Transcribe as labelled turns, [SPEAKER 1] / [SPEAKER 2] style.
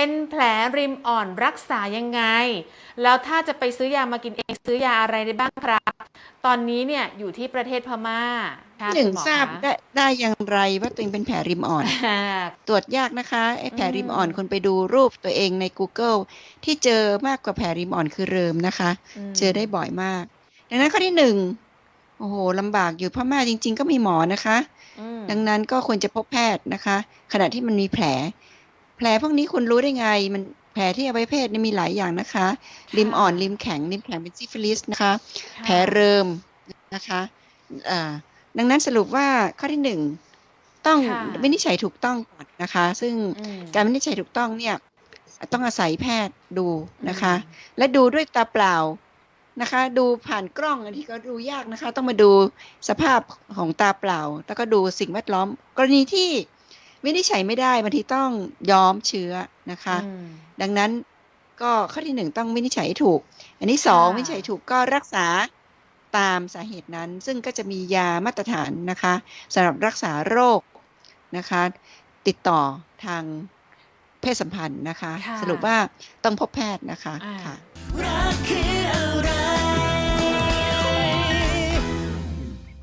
[SPEAKER 1] เป็นแผลริมอ่อนรักษายังไง แล้วถ้าจะไปซื้อยามากินเองซื้อยาอะไรได้บ้างครับ ตอนนี้เนี่ยอยู่ที่ประเทศพม่าค่ะ
[SPEAKER 2] หนึ่ง
[SPEAKER 1] คุณมอ
[SPEAKER 2] ทราบ
[SPEAKER 1] คะ
[SPEAKER 2] ได้ได้อย่างไรว่าตัวเองเป็นแผลริมอ่อน
[SPEAKER 1] อ่า
[SPEAKER 2] ตรวจยากนะคะไอ้แผลริมอ่อน
[SPEAKER 1] อืม
[SPEAKER 2] คนไปดูรูปตัวเองใน Google ที่เจอมากกว่าแผลริมอ่อนคือเริมนะคะ
[SPEAKER 1] ม
[SPEAKER 2] เจอได้บ่อยมาก ดังนั้นข้อที่หนึ่งโอ้โหลำบากอยู่พม่าจริง ๆ ก็มีหมอนะคะ
[SPEAKER 1] อืม
[SPEAKER 2] ดังนั้นก็ควรจะพบแพทย์นะคะ ขณะที่มันมีแผล แผลพวกนี้คุณรู้ได้ไง มันแผลที่อวัยวะเพศเนี่ยมีหลายอย่างนะคะ ริมอ่อนริมแข็งริมแข็งเป็นซิฟิลิสนะคะ
[SPEAKER 1] ค่ะ
[SPEAKER 2] แผลเริมนะคะอ่าดังนั้นสรุปว่าข้อที่หนึ่งต้อง
[SPEAKER 1] ค่ะ
[SPEAKER 2] วินิจฉัยถูกต้องก่อนนะคะ ซึ่ง
[SPEAKER 1] อืม
[SPEAKER 2] การวินิจฉัยถูกต้องเนี่ยต้องอาศัยแพทย์ดูนะคะ
[SPEAKER 1] อืม
[SPEAKER 2] และดูด้วยตาเปล่านะคะ ดูผ่านกล้องอันที่ก็ดูยากนะคะ ต้องมาดูสภาพของตาเปล่า แล้วก็ดูสิ่งแวดล้อม กรณีที่ วินิจฉัยไม่ได้บางทีต้องย้อมเชื้อนะคะ
[SPEAKER 1] อืม
[SPEAKER 2] ดังนั้นก็ข้อที่หนึ่งต้องวินิจฉัยให้ถูก อันที่สอง
[SPEAKER 1] ค่ะ
[SPEAKER 2] วินิจฉัยถูกก็รักษาตามสาเหตุนั้น ซึ่งก็จะมียามาตรฐานนะคะสำหรับรักษาโรคนะคะ ติดต่อทางเพศสัมพันธ์นะคะ
[SPEAKER 1] ค่ะ
[SPEAKER 2] สรุปว่าต้องพบแพทย์นะคะ
[SPEAKER 1] อ่า
[SPEAKER 2] ค่ะ
[SPEAKER 3] รักคืออะไร